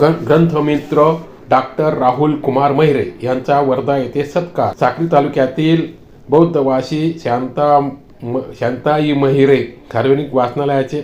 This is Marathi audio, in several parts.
ग ग्रंथमित्र डॉक्टर राहुल कुमार महिरे यांचा वर्धा येथे सत्कार. साक्री तालुक्यातील बौद्धवासी शांता म- शांताई महिरे सार्वजनिक वाचनालयाचे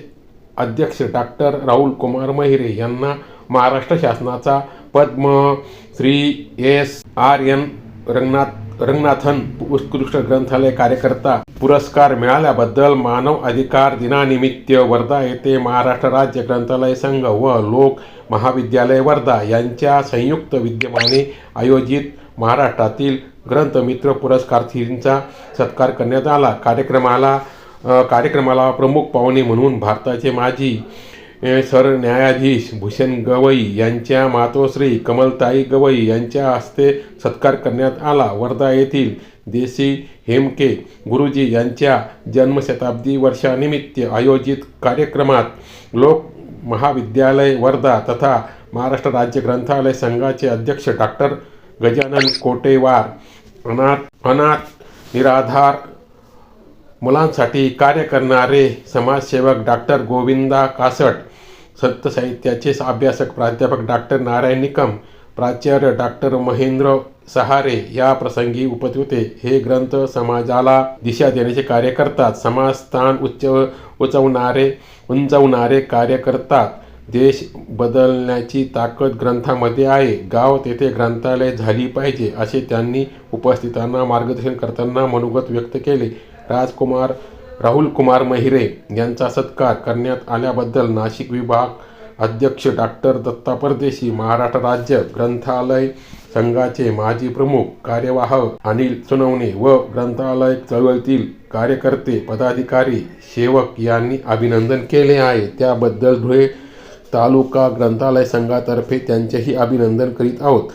अध्यक्ष डॉक्टर राहुल कुमार महिरे यांना महाराष्ट्र शासनाचा Padma Shri S R N Ranganath Ranganathan उत्कृष्ट ग्रंथालय कार्यकर्ता पुरस्कार मिळाल्याबद्दल मानव अधिकार दिनानिमित्त वर्धा येथे महाराष्ट्र राज्य ग्रंथालय संघ व लोक महाविद्यालय वर्धा यांच्या संयुक्त विद्यमाने आयोजित महाराष्ट्रातील ग्रंथमित्र पुरस्कारार्थींचा सत्कार करण्यात आला. कार्यक्रमाला कार्यक्रमाला प्रमुख पाहुणे म्हणून भारताचे माजी सरन्यायाधीश भूषण गवई यांच्या मातोश्री कमलताई गवई यांच्या हस्ते सत्कार करण्यात आला. वर्धा येथील देसी हेमके गुरुजी यांच्या जन्मशताब्दी वर्षानिमित्त आयोजित कार्यक्रमात लोक महाविद्यालय वर्धा तथा महाराष्ट्र राज्य ग्रंथालय संघाचे अध्यक्ष डॉक्टर गजानन कोटेवार अनाथ अनाथ निराधार मुलांसाठी कार्य करणारे समाजसेवक डॉक्टर गोविंदा कासट संत साहित्याचे अभ्यासक प्राध्यापक डॉक्टर नारायण निकम प्राचार्य डॉक्टर महेंद्र सहारे या प्रसंगी उपस्थित होते. हे ग्रंथ समाजाला दिशा देण्याचे कार्य करतात. समाजस्थान उच्च उचवणारे उंचवणारे कार्य करतात. देश बदलण्याची ताकद ग्रंथामध्ये आहे. गाव तेथे ग्रंथालय झाली पाहिजे असे त्यांनी उपस्थितांना मार्गदर्शन करताना मनोगत व्यक्त केले. राजकुमार राहुल कुमार महिरे यांचा सत्कार करण्यात आल्याबद्दल नाशिक विभाग अध्यक्ष डॉक्टर दत्ता परदेशी महाराष्ट्र राज्य ग्रंथालय संघाचे माजी प्रमुख कार्यवाह अनिल सुनवणे व ग्रंथालय चळवळीतील कार्यकर्ते पदाधिकारी सेवक यांनी अभिनंदन केले आहे. त्याबद्दल धुळे तालुका ग्रंथालय संघातर्फे त्यांचेही अभिनंदन करीत आहोत.